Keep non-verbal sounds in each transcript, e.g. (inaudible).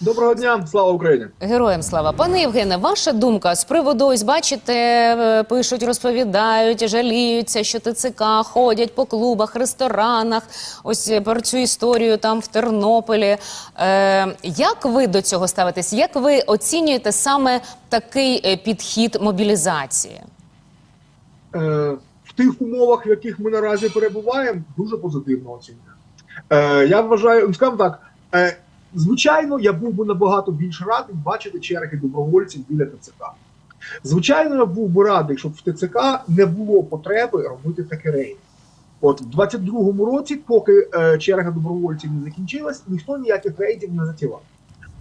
Доброго дня, слава Україні. Героям слава, пане Євгене, ваша думка з приводу ось бачите, е, пишуть, розповідають, жаліються, що ТЦК ходять по клубах, ресторанах. Ось е, про цю історію там в Тернополі. Е, як ви до цього ставитесь? Як ви оцінюєте саме такий е, підхід мобілізації? Е, в тих умовах, в яких ми наразі перебуваємо, дуже позитивно оцінюю. Е, я вважаю, скажімо так, е, звичайно, я був би набагато більш радий бачити черги добровольців біля ТЦК. Звичайно, я був би радий, щоб в ТЦК не було потреби робити таке рейд. От в 22-му році, поки е, черга добровольців не закінчилась, ніхто ніяких рейдів не затівав.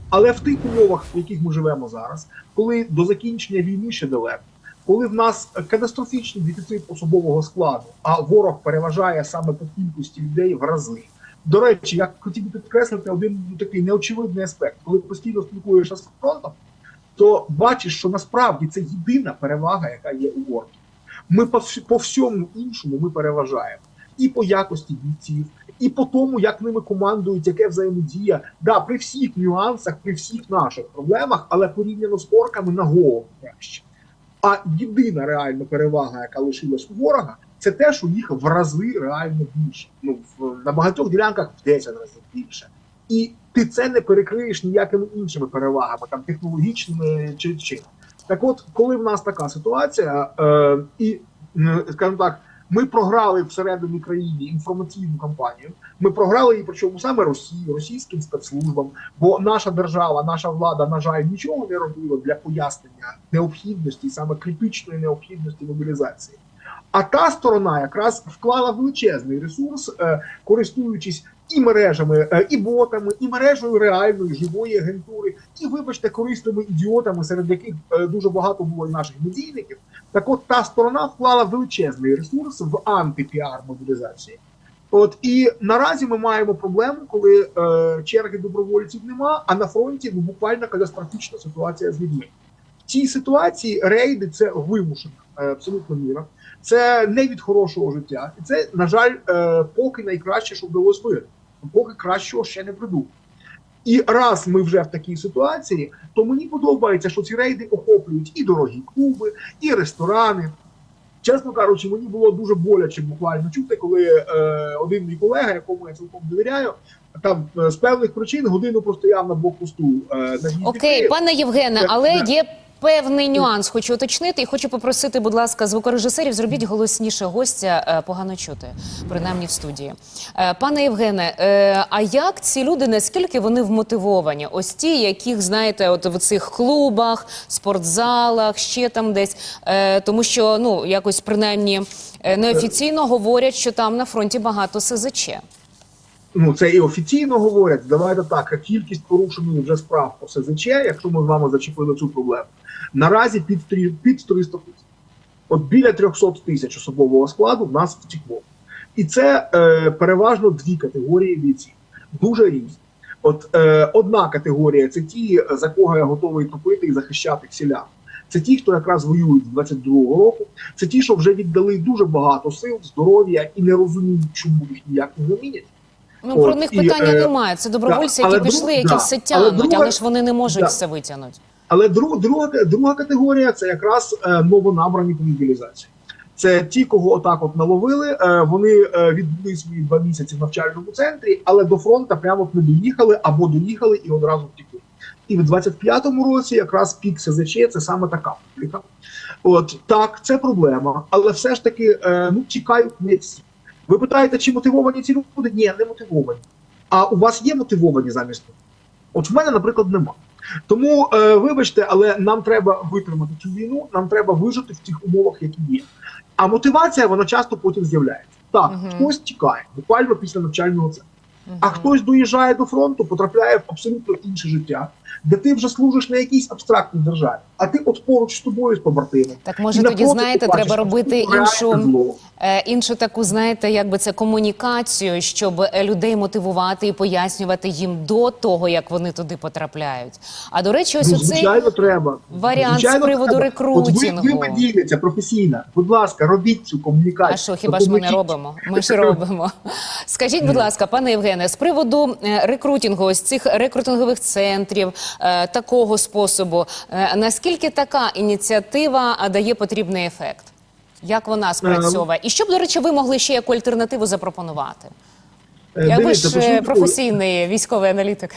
Але в тих умовах, в яких ми живемо зараз, коли до закінчення війни ще далеко, коли в нас катастрофічний дефіцит особового складу, а ворог переважає саме по кількості людей в рази. До речі, я хотів би підкреслити один такий неочевидний аспект. Коли постійно спілкуєшся з фронтом, то бачиш, що насправді це єдина перевага, яка є у ворогів. Ми по, по всьому іншому ми переважаємо і по якості бійців, і по тому, як ними командують, яке взаємодія. Да, при всіх нюансах, при всіх наших проблемах, але порівняно з орками на голову краще. А єдина реальна перевага, яка лишилась у ворога, це те, що їх в рази реально більше. Ну в на багатьох ділянках в 10 разів більше. І ти це не перекриєш ніякими іншими перевагами, там технологічними чи чим. Так от, коли в нас така ситуація, е, і скажімо так, ми програли всередині країни інформаційну кампанію. Ми програли її, причому саме Росії, російським спецслужбам, бо наша держава, наша влада, на жаль, нічого не робила для пояснення необхідності, саме критичної необхідності мобілізації. А та сторона якраз вклала величезний ресурс, е, користуючись і мережами, е, і ботами, і мережею реальної живої агентури, і, вибачте, корисними ідіотами, серед яких е, дуже багато було наших медійників. Так от та сторона вклала величезний ресурс в антипіар мобілізації. От і наразі ми маємо проблему, коли е, черги добровольців нема, а на фронті ну, буквально катастрофічна ситуація з людьми. В цій ситуації рейди це вимушена е, абсолютно міра. Це не від хорошого життя, і це, на жаль, е, поки найкраще, що вдалося вирішити. Поки кращого ще не придумали. І раз ми вже в такій ситуації, то мені подобається, що ці рейди охоплюють і дорогі клуби, і ресторани. Чесно кажучи, мені було дуже боляче буквально чути, коли е, один мій колега, якому я цілком довіряю, там е, з певних причин годину простояв на блокпосту. Е, на Окей, пане Євгене, але є певний нюанс. Хочу уточнити і хочу попросити, будь ласка, звукорежисерів, зробіть голосніше гостя, е, погано чути, принаймні в студії. Е, Пане Євгене, е, а як ці люди, наскільки вони вмотивовані? Ось ті, яких знаєте, от в цих клубах, спортзалах, ще там десь, тому що ну якось принаймні неофіційно говорять, що там на фронті багато СЗЧ. Ну це і офіційно говорять. Давайте так, кількість порушених вже справ по СЗЧ, якщо ми з вами зачепили цю проблему, наразі під під 300 тисяч. От біля 300 тисяч особового складу в нас втекло. І це е, переважно дві категорії бійців, дуже різні. От е, одна категорія це ті, за кого я готовий топити і захищати селян. Це ті, хто якраз воюють з 22-го року. Це ті, що вже віддали дуже багато сил, здоров'я і не розуміють, чому їх ніяк не замінять. Ну От, про них і, питання е, немає. Це добровольці, да, які пішли, які да, все тягнуть, але, друга- ж вони не можуть да. все витягнути. Але друг, друга, друга категорія це якраз е, новонабрані по мобілізації. Це ті, кого отак от наловили. Е, вони е, відбули свої два місяці в навчальному центрі, але до фронту прямо не доїхали або доїхали і одразу втекли. І в 25-му році якраз пік СЗЧ це саме така публіка. От так, це проблема, але все ж таки е, ну тікають не всі. Ви питаєте, чи мотивовані ці люди? Ні, не мотивовані. А у вас є мотивовані замість них? От в мене, наприклад, нема. Тому, е, вибачте, але нам треба витримати цю війну, нам треба вижити в тих умовах, які є. А мотивація вона часто потім з'являється. Так, Мгм. хтось тікає, буквально після навчального центру. А хтось доїжджає до фронту, потрапляє в абсолютно інше життя, де ти вже служиш на якійсь абстрактній державі, а ти от поруч з тобою з побратимом. Так може тоді знаєте, бачиш треба робити іншу е, іншу таку, знаєте, якби це комунікацію, щоб е, людей мотивувати і пояснювати їм до того, як вони туди потрапляють. А до речі, ось Ну, оцей треба. варіант з приводу треба. рекрутингу. От ви, ви медійниця професійна. Будь ласка, робіть цю комунікацію. А що, хіба ж ми не робимо? Ми ж робимо. Скажіть, будь ласка, пане Євгене. З приводу е, рекрутингу, ось цих рекрутингових центрів такого способу, е, наскільки така ініціатива дає потрібний ефект? Як вона спрацьовує? І що б, до речі, ви могли ще яку альтернативу запропонувати? Е, Як ви ж е, професійний військовий аналітик?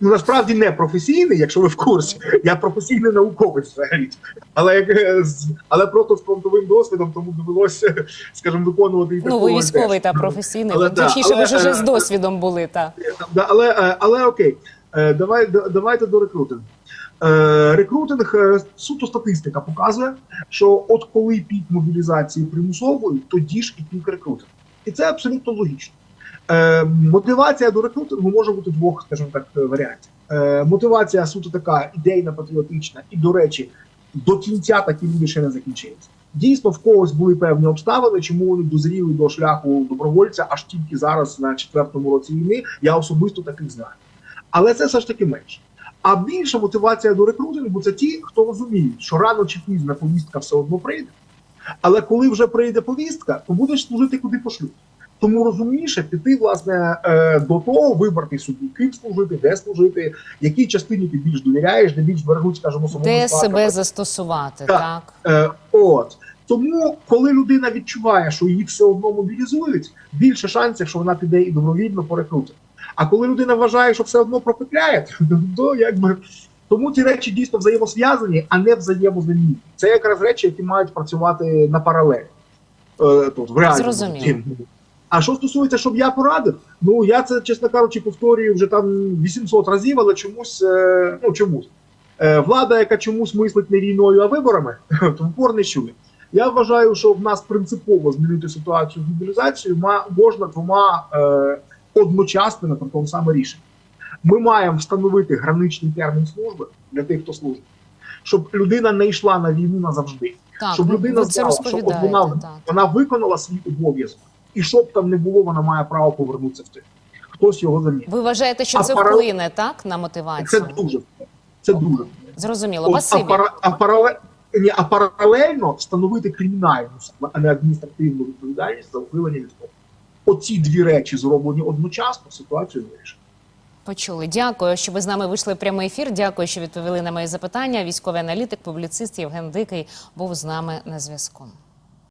ну насправді не професійний, якщо ви в курсі. Я професійний науковець взагалі. Але е, але просто з фронтовим досвідом, тому довелося, скажімо, виконувати і Ну, ви військовий теж. та професійний, Але але, точніше, ви ж уже е, з досвідом були. Та. Але, е, але окей, Е, давай, давайте до рекрутингу. Е, Рекрутинг е, суто статистика показує, що от коли пік мобілізації примусової, тоді ж і пік рекрутингу. І це абсолютно логічно. Е, мотивація до рекрутингу може бути двох, скажімо так, е, варіантів. Е, мотивація суто така ідейна, патріотична, і, до речі, до кінця такі люди ще не закінчилися. Дійсно, в когось були певні обставини, чому вони дозріли до шляху добровольця аж тільки зараз, на четвертому році війни. Я особисто таких знаю. Але це все ж таки менше. А більша мотивація до рекрутингу це ті, хто розуміють, що рано чи пізно повістка все одно прийде. Але коли вже прийде повістка, то будеш служити куди пошлють. Тому розумніше піти, власне, е, до того, вибрати собі, ким служити, де служити, якій частині ти більш довіряєш, де більш бережуть, скажімо, самому Де безпеку. себе застосувати, Так. так? Е, от тому, коли людина відчуває, що її все одно мобілізують, більше шансів, що вона піде і добровільно по рекрутингу. А коли людина вважає, що все одно пропетляє, (laughs) то якби тому ті речі дійсно взаємосв'язані, а не взаємозамінні. Це якраз речі, які мають працювати на паралелі. Е, тут в реальному. А що стосується, щоб я порадив, ну я це, чесно кажучи, повторюю вже там 800 разів, але чомусь, е, ну чомусь. Е, влада, яка чомусь мислить не війною, а виборами, (laughs) то упор не чує. Я вважаю, що в нас принципово змінити ситуацію з мобілізацією можна двома е, одночасними при тому саме рішенням. Ми маємо встановити граничний термін служби для тих, хто служить, щоб людина не йшла на війну назавжди. Так, Щоб людина ви знала, що от вона- так. Вона виконала свій обов'язок, і що б там не було, вона має право повернутися в тих. Хтось його замінить. Ви вважаєте, що А це паралель- вплине так на мотивацію? Це дуже це дуже. Зрозуміло. От, а, пара, а, паралель, ні, а паралельно встановити кримінальну, а не адміністративну відповідальність за ухилення від того. Оці дві речі зроблені одночасно, ситуацію вирішить. Почули. Дякую, що ви з нами вийшли в прямий ефір. Дякую, що відповіли на мої запитання. Військовий аналітик, публіцист Євген Дикий був з нами на зв'язку.